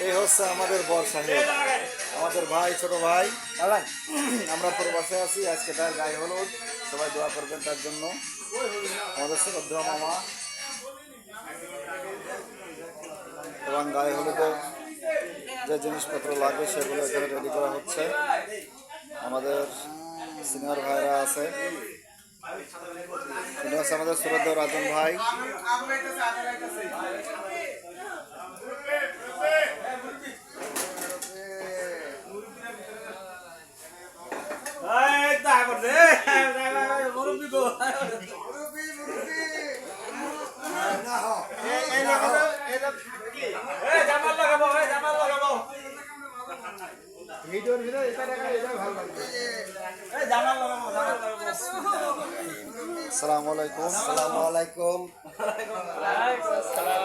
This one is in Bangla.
এই হচ্ছে আমাদের বর সাহেব। আমাদের ভাই, ছোট ভাই। আলান আমরা প্রবাসে আছি, আজকে তার গায়ে হলুদ। সবাই দোয়া করবেন তার জন্য। আমাদের শ্রদ্ধা মামা। এবং গায়ে হলুদে যে জিনিসপত্র লাগবে সেগুলো এখানে রেডি করা হচ্ছে। আমাদের সিনিয়র ভাইরা আছে। আমাদের শ্রদ্ধা রাজন ভাই। ভিডিওর ভিতরে এটা দেখা এটা ভালো লাগবে এই জামাল লাগাবো জামাল লাগাবো আসসালামু আলাইকুম আসসালামু আলাইকুম। ওয়া আলাইকুম। আসসালাম।